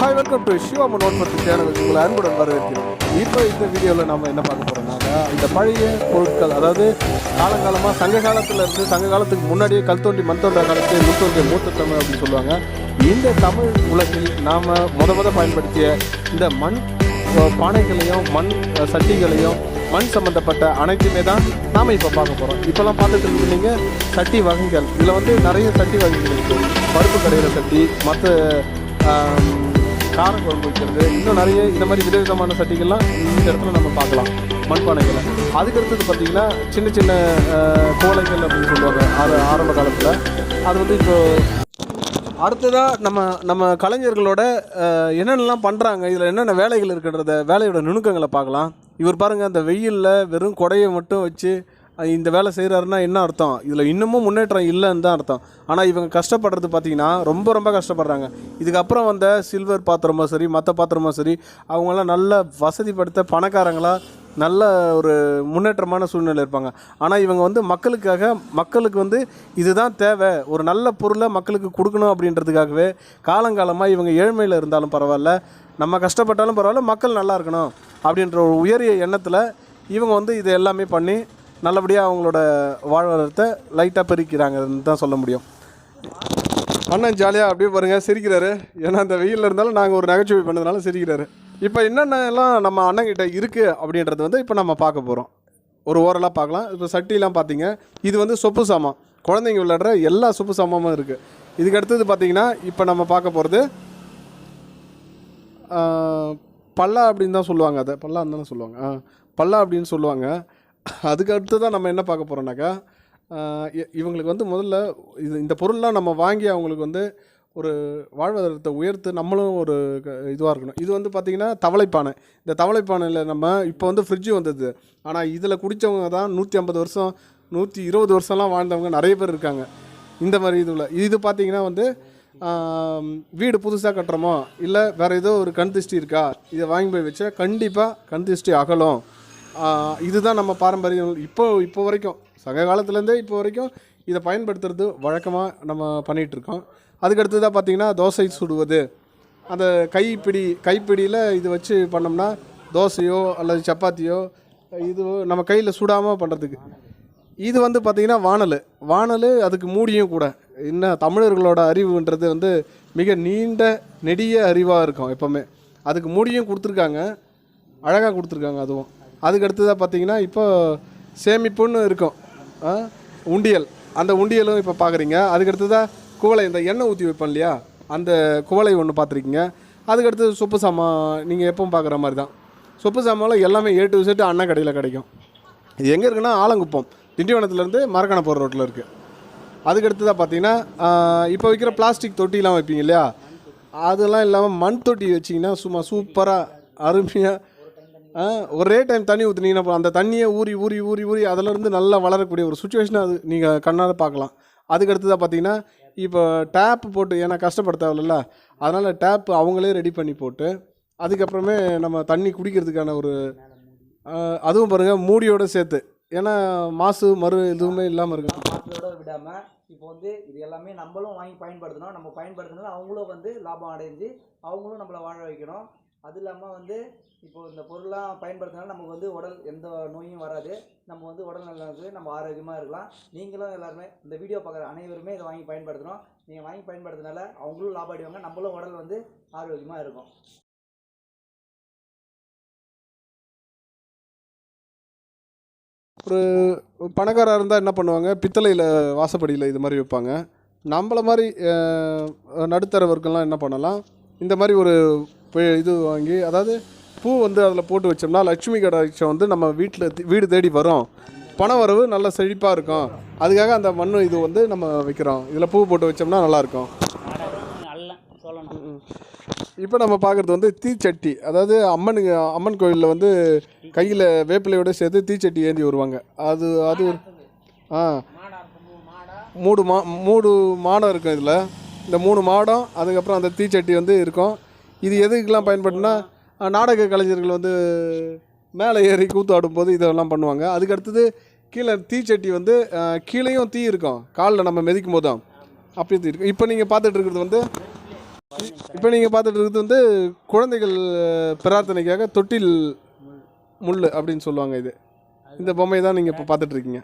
Hi welcome to Siva மனோன் மற்றும் சேனலுக்கு உங்களை அன்புடன் வரவேற்கிறோம். இப்போ இந்த வீடியோவில் நம்ம என்ன பார்க்க போகிறோம்னாக்கா இந்த பழைய பொருட்கள் அதாவது காலங்காலமாக சங்க காலத்தில் இருந்து சங்க காலத்துக்கு முன்னாடியே கல் தோண்டி மண் தோன்ற காலத்தில் முன் தோன்றிய மூத்த தமிழ் அப்படின்னு சொல்லுவாங்க. இந்த தமிழ் உலகில் நாம் முத முத பயன்படுத்திய இந்த மண் பானைகளையும் மண் சட்டிகளையும் மண் சம்மந்தப்பட்ட அனைத்துமே தான் நாம் இப்போ பார்க்க போகிறோம் இப்போலாம் பார்த்துட்டு இருக்கீங்க சட்டி வகைகள். இதில் வந்து நிறைய சட்டி வகைகள் இருக்குது பருப்பு கடையிற சட்டி மற்ற காரம் குழம்பு வைக்கிறது இன்னும் நிறைய இந்த மாதிரி விதவிதமான சட்டிகள்லாம் இந்த இடத்துல நம்ம பார்க்கலாம். மண்பானைகளை. அதுக்கு அடுத்தது பார்த்தீங்கன்னா சின்ன சின்ன கோலைகள் அப்படின்னு சொல்லுவாங்க. அது ஆரம்ப காலத்தில். அது வந்து இப்போ அடுத்ததாக நம்ம நம்ம கலைஞர்களோட என்னென்னலாம் பண்ணுறாங்க இதில் என்னென்ன வேலைகள் இருக்கின்றத வேலையோட நுணுக்கங்களை பார்க்கலாம். இவர் பாருங்கள் அந்த வெயிலில் வெறும் கொடையை மட்டும் வச்சு இந்த வேலை செய்கிறாருன்னா என்ன அர்த்தம்? இதில் இன்னமும் முன்னேற்றம் இல்லைன்னு தான் அர்த்தம். ஆனால் இவங்க கஷ்டப்படுறது பார்த்தீங்கன்னா ரொம்ப ரொம்ப கஷ்டப்படுறாங்க. இதுக்கப்புறம் வந்த சில்வர் பாத்திரமோ சரி மற்ற பாத்திரமோ சரி அவங்களாம் நல்ல வசதிப்படுத்த பணக்காரங்களாக நல்ல ஒரு முன்னேற்றமான சூழ்நிலை இருப்பாங்க. ஆனால் இவங்க வந்து மக்களுக்காக மக்களுக்கு வந்து இதுதான் தேவை. ஒரு நல்ல பொருளை மக்களுக்கு கொடுக்கணும் அப்படின்றதுக்காகவே காலங்காலமாக இவங்க ஏழ்மையில் இருந்தாலும் பரவாயில்ல நம்ம கஷ்டப்பட்டாலும் பரவாயில்ல மக்கள் நல்லா இருக்கணும் அப்படின்ற ஒரு உயரிய எண்ணத்தில் இவங்க வந்து இதை எல்லாமே பண்ணி நல்லபடியாக அவங்களோட வாழ்வாதாரத்தை லைட்டாக பெருக்கிறாங்கன்னு தான் சொல்ல முடியும். அண்ணன் ஜாலியாக அப்படியே பாருங்கள் சிரிக்கிறாரு. ஏன்னா அந்த வெயிலில் இருந்தாலும் நாங்கள் ஒரு நகைச்சுவை பண்ணதுனால சிரிக்கிறாரு. இப்போ என்னென்ன எல்லாம் நம்ம அண்ணங்கிட்ட இருக்குது அப்படின்றது வந்து இப்போ நம்ம பார்க்க போகிறோம் ஒரு ஓரலாக பார்க்கலாம். இப்போ சட்டிலாம் பார்த்தீங்க இது வந்து சொப்பு சாமான். குழந்தைங்க விளையாடுற எல்லா சொப்பு சாமானும் இருக்குது இதுக்கு அடுத்தது பார்த்தீங்கன்னா இப்போ நம்ம பார்க்க போகிறது பல்லா அப்படின்னு தான் சொல்லுவாங்க அதை. பல்லா தானே சொல்லுவாங்க. பல்லா அப்படின்னு சொல்லுவாங்க. அதுக்கு அடுத்து தான் நம்ம என்ன பார்க்க போகிறோம்னாக்கா இவங்களுக்கு வந்து முதல்ல இது இந்த பொருள்லாம் நம்ம வாங்கி அவங்களுக்கு வந்து ஒரு வாழ்வாதாரத்தை உயர்த்து நம்மளும் ஒரு இதுவாக இருக்கணும். இது வந்து பார்த்திங்கன்னா தவளைப்பானை. இந்த தவளைப்பானையில் நம்ம இப்போ வந்து ஃப்ரிட்ஜு வந்தது. ஆனால் இதில் குடித்தவங்க தான் நூற்றி ஐம்பது வருஷம் நூற்றி இருபது வருஷம்லாம் வாழ்ந்தவங்க நிறைய பேர் இருக்காங்க. இந்த மாதிரி இதுவில் இது பார்த்தீங்கன்னா வந்து வீடு புதுசாக கட்டுறோமோ இல்லை வேறு ஏதோ ஒரு கண் திருஷ்டி இருக்கா இதை வாங்கி போய் வச்சா கண்டிப்பாக கண் திருஷ்டி அகலும். இதுதான் நம்ம பாரம்பரியம் இப்போ இப்போ வரைக்கும் சங்க காலத்துலேருந்தே இப்போ வரைக்கும் இதை பயன்படுத்துறது வழக்கமாக நம்ம பண்ணிகிட்ருக்கோம். அதுக்கு அடுத்ததாக பார்த்தீங்கன்னா தோசை சுடுவது. அந்த கைப்பிடி கைப்பிடியில் இது வச்சு பண்ணோம்னா தோசையோ அல்லது சப்பாத்தியோ இது நம்ம கையில் சுடாமல் பண்ணுறதுக்கு இது வந்து பார்த்திங்கன்னா வானல். வானல் அதுக்கு மூடியும் கூட. இன்னும் தமிழர்களோட அறிவுன்றது வந்து மிக நீண்ட நெடிய அறிவாக இருக்கும் எப்போவுமே. அதுக்கு மூடியும் கொடுத்துருக்காங்க. அழகாக கொடுத்துருக்காங்க அதுவும். அதுக்கு அடுத்ததாக பார்த்தீங்கன்னா இப்போ சேமிப்புன்னு இருக்கும். உண்டியல். அந்த உண்டியலும் இப்போ பார்க்குறீங்க. அதுக்கு அடுத்ததாக குவளை. இந்த எண்ணெய் ஊற்றி வைப்போம் இல்லையா? அந்த குவளை ஒன்று பார்த்துருக்கீங்க. அதுக்கடுத்து சொப்பு சாமான் நீங்கள் எப்பவும் பார்க்குற மாதிரி தான். சொப்பு சாமானில் எல்லாமே ஏ டு செட்டு அண்ணா கடையில் கிடைக்கும். இது எங்கே இருக்குன்னா ஆலங்குப்பம். திண்டிவனத்துலேருந்து மரக்கணை போகிற ரோட்டில் இருக்குது அதுக்கு அடுத்ததாக பார்த்தீங்கன்னா இப்போ வைக்கிற பிளாஸ்டிக் தொட்டிலாம் வைப்பீங்க இல்லையா? அதெல்லாம் இல்லாமல் மண் தொட்டி வச்சிங்கன்னா சும்மா சூப்பராக அருமையாக ஒரே டைம் தண்ணி ஊற்றுனீங்கன்னா அந்த தண்ணியை ஊறி ஊறி ஊறி ஊறி அதிலிருந்து நல்லா வளரக்கூடிய ஒரு சுச்சுவேஷனை அது நீங்கள் கண்ணால் பார்க்கலாம். அதுக்கு அடுத்ததாக பார்த்தீங்கன்னா இப்போ டேப் போட்டு ஏன்னா கஷ்டப்பட தேவையில்ல அதனால் டேப் அவங்களே ரெடி பண்ணி போட்டு அதுக்கப்புறமே நம்ம தண்ணி குடிக்கிறதுக்கான ஒரு அதுவும் பாருங்கள் மூடியோடு சேர்த்து. ஏன்னா மாசு மறு எதுவுமே இல்லாமல் இருக்கு. மாற்றத்தோட விடாமல் இப்போ வந்து இது எல்லாமே நம்மளும் வாங்கி பயன்படுத்தணும். நம்ம பயன்படுத்தினா அவங்களும் வந்து லாபம் அடைஞ்சு அவங்களும் நம்மளை வாழ வைக்கணும். அது இல்லாமல் வந்து இப்போ இந்த பொருளாக பயன்படுத்தினால நமக்கு வந்து உடல் எந்த நோயும் வராது. நம்ம வந்து உடல் நலனுக்கு நம்ம ஆரோக்கியமாக இருக்கலாம். நீங்களும் எல்லாருமே இந்த வீடியோ பார்க்குற அனைவருமே இதை வாங்கி பயன்படுத்தணும். நீங்கள் வாங்கி பயன்படுத்தினால அவங்களும் லாபம் அடைவாங்க நம்மளும் உடல் வந்து ஆரோக்கியமாக இருக்கும். ஒரு பணக்காராக இருந்தால் என்ன பண்ணுவாங்க? பித்தளையில் வாசப்படியில் இது மாதிரி வைப்பாங்க. நம்மள மாதிரி நடுத்தர வர்க்கம்லாம் என்ன பண்ணலாம்? இந்த மாதிரி ஒரு இது வாங்கி அதாவது பூ வந்து அதில் போட்டு வச்சோம்னா லட்சுமி கடாட்சம் வந்து நம்ம வீட்டில் வீடு தேடி வரும். பண வரவு நல்ல செழிப்பாக இருக்கும். அதுக்காக அந்த மண் இது வந்து நம்ம வைக்கிறோம். இதில் பூ போட்டு வச்சோம்னா நல்லாயிருக்கும் இப்போ நம்ம பார்க்குறது வந்து தீச்சட்டி. அதாவது அம்மனுக்கு அம்மன் கோயிலில் வந்து கையில் வேப்பிலையோட சேர்த்து தீச்சட்டி ஏந்தி வருவாங்க. அது அது ஒரு ஆ. மூணு மூடு மா மூடு மாடம் இருக்கும் இதில். இந்த மூணு மாடம் அதுக்கப்புறம் அந்த தீச்சட்டி வந்து இருக்கும். இது எதுக்கெல்லாம் பயன்படுனா நாடக கலைஞர்கள் வந்து மேலே ஏறி கூத்து ஆடும்போது இதெல்லாம் பண்ணுவாங்க. அதுக்கு அடுத்தது கீழே தீச்சட்டி வந்து கீழேயும் தீ இருக்கும். காலில் நம்ம மிதிக்கும் போதும் அப்படியே தீ இருக்கும். இப்போ நீங்கள் பார்த்துட்டு இருக்கிறது வந்து இப்போ நீங்கள் பார்த்துட்டு இருக்கிறது வந்து குழந்தைகள் பிரார்த்தனைக்காக தொட்டில் முள் அப்படின்னு சொல்லுவாங்க இது. இந்த பொம்மையை தான் நீங்கள் இப்போ பார்த்துட்ருக்கீங்க